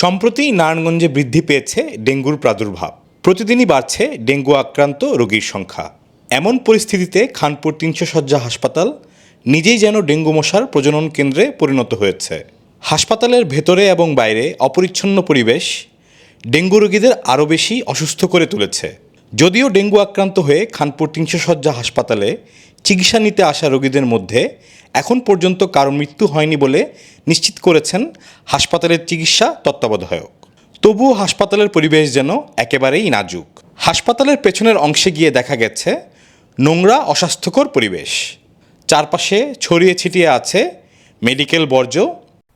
সম্প্রতি নারায়ণগঞ্জে বৃদ্ধি পেয়েছে ডেঙ্গুর প্রাদুর্ভাব। প্রতিদিনই বাড়ছে ডেঙ্গু আক্রান্ত রোগীর সংখ্যা। এমন পরিস্থিতিতে খানপুর তিনশো শয্যা হাসপাতাল নিজেই যেন ডেঙ্গু মশার প্রজনন কেন্দ্রে পরিণত হয়েছে। হাসপাতালের ভেতরে এবং বাইরে অপরিচ্ছন্ন পরিবেশ ডেঙ্গু রোগীদের আরও বেশি অসুস্থ করে তুলেছে। যদিও ডেঙ্গু আক্রান্ত হয়ে খানপুর তিনশো শয্যা হাসপাতালে চিকিৎসা নিতে আসা রোগীদের মধ্যে এখন পর্যন্ত কারও মৃত্যু হয়নি বলে নিশ্চিত করেছেন হাসপাতালের চিকিৎসা তত্ত্বাবধায়ক। তবুও হাসপাতালের পরিবেশ যেন একেবারেই নাজুক। হাসপাতালের পেছনের অংশে গিয়ে দেখা গেছে, নোংরা, অস্বাস্থ্যকর পরিবেশ। চারপাশে ছড়িয়ে ছিটিয়ে আছে মেডিকেল বর্জ্য।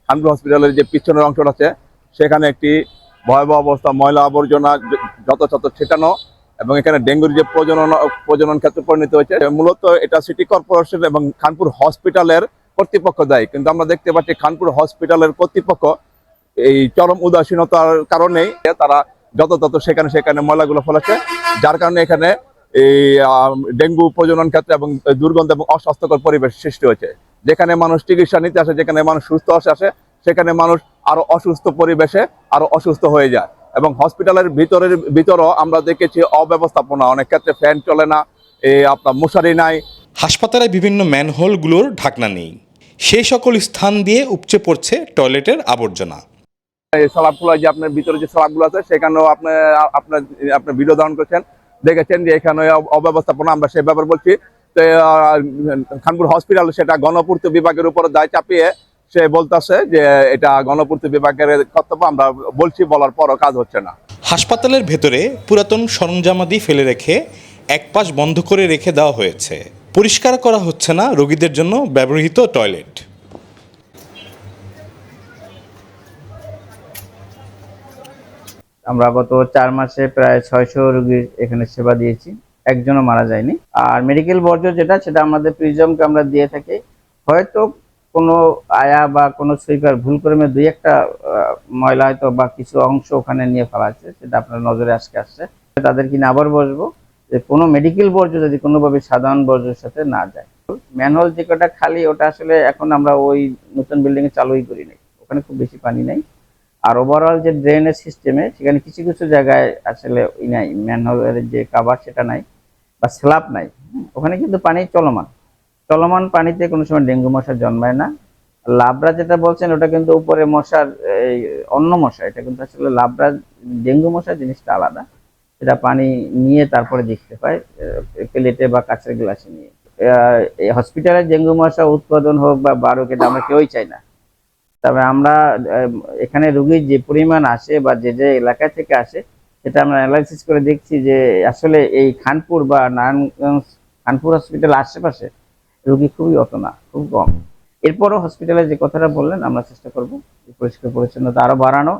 খানপুর হসপিটালের যে পিছনের অংশটা আছে, সেখানে একটি ভয়াবহ অবস্থা, ময়লা আবর্জনা যত ছেটানো এবং এখানে ডেঙ্গুর যে প্রজনন প্রজনন ক্ষেত্রে পরিণত হয়েছে মূলত এটা সিটি কর্পোরেশন এবং খানপুর হসপিটালের কর্তৃপক্ষ দেয়। কিন্তু আমরা দেখতে পাচ্ছি খানপুর হসপিটালের কর্তৃপক্ষ এই চরম উদাসীনতার কারণেই তারা যত তত সেখানে সেখানে ময়লাগুলো ফেলেছে, যার কারণে এখানে এই ডেঙ্গু প্রজনন ক্ষেত্রে এবং দুর্গন্ধ এবং অস্বাস্থ্যকর পরিবেশ সৃষ্টি হয়েছে। যেখানে মানুষ চিকিৎসা নিতে আসে, যেখানে মানুষ সুস্থ আসে, সেখানে মানুষ আরও অসুস্থ পরিবেশে আরও অসুস্থ হয়ে যায়। এবং হসপিটালের ভিতরের ভিতরও আমরা দেখেছি অব্যবস্থাপনা। অনেক ক্ষেত্রে ফ্যান চলে না আপনার মশারি নাই। হাসপাতালে বিভিন্ন ম্যানহোলগুলোর ঢাকনা নেই। সেই সকল স্থান দিয়ে উপচে পড়ছে টয়লেটের আবর্জনা। সালাবগুলো যে আপনার ভিতরে যে সালাবগুলো আছে সেখানেও আপনার আপনার আপনার ভিডিও ধারণ করছেন। দেখেছেন যে এখানে অব্যবস্থাপনা আমরা সে ব্যাপার বলছি। খানপুর হসপিটাল সেটা গণপূর্ত বিভাগের উপর দায় চাপিয়ে সে বলতেছে যে এটা গণপূর্ত বিভাগের কর্তব্য আমরা বলছি বলার পরও কাজ হচ্ছে না। হাসপাতালের ভেতরে পুরাতন সরঞ্জামাদি ফেলে রেখে এক পাশ বন্ধ করে রেখে দেওয়া হয়েছে। পরিষ্কার করা হচ্ছে না রোগীদের জন্য ব্যবহৃত টয়লেট। আমরা গত চার মাসে প্রায় ছয়শো রোগীর এখানে সেবা দিয়েছি একজনও মারা যায়নি। আর মেডিকেল বর্জ্য যেটা সেটা আমাদের প্রিজমকে আমরা দিয়ে থাকি। হয়তো কোনো আয়া বা কোনো সুইপার ভুল করে দুই একটা ময়লা হয়তো বা কিছু অংশ ওখানে নিয়ে ফেলা আছে সেটা আপনার নজরে আজকে আসছে। তাদের কিনে আবার বসবো যে কোনো মেডিকেল বর্জ্য যদি কোনোভাবে সাধারণ বর্জ্যের সাথে না যায়। ম্যানহোল যে কটা খালি, ওটা আসলে এখন আমরা ওই নতুন বিল্ডিংয়ে চালুই করি নাই। ওখানে খুব বেশি পানি নাই। আর ওভারঅল যে ড্রেনেজ সিস্টেমে সেখানে কিছু কিছু জায়গায় আসলে ই নাই ম্যানহোলের যে কাভার সেটা নাই, বা স্ল্যাব নাই। ওখানে কিন্তু পানি চলমান। চলমান পানিতে কোনো সময় ডেঙ্গু মশা জন্মায় না। লাবড়া যেটা বলছেন, ওটা কিন্তু উপরে মশার, এই অন্য মশা, এটা কিন্তু আসলে লাবড়া, ডেঙ্গু মশা জিনিসটা আলাদা। সেটা পানি নিয়ে তারপরে দেখতে পায় প্লেটে বা কাঁচের গ্লাসে নিয়ে। হসপিটালে ডেঙ্গু মশা উৎপাদন হোক বা বাড়ুক, এটা আমরা কেউই চাই না। তবে আমরা এখানে রোগীর যে পরিমাণ আসে বা যে যে এলাকা থেকে আসে, সেটা আমরা অ্যানালাইসিস করে দেখছি যে আসলে এই খানপুর বা নারায়ণগঞ্জ, খানপুর হসপিটাল আশেপাশে রোগী খুবই অতনা খুব কম। এরপরও হসপিটালে যে কথাটা বললেন, আমরা চেষ্টা করব পরিষ্কার পরিচ্ছন্নতা আরও বাড়ানো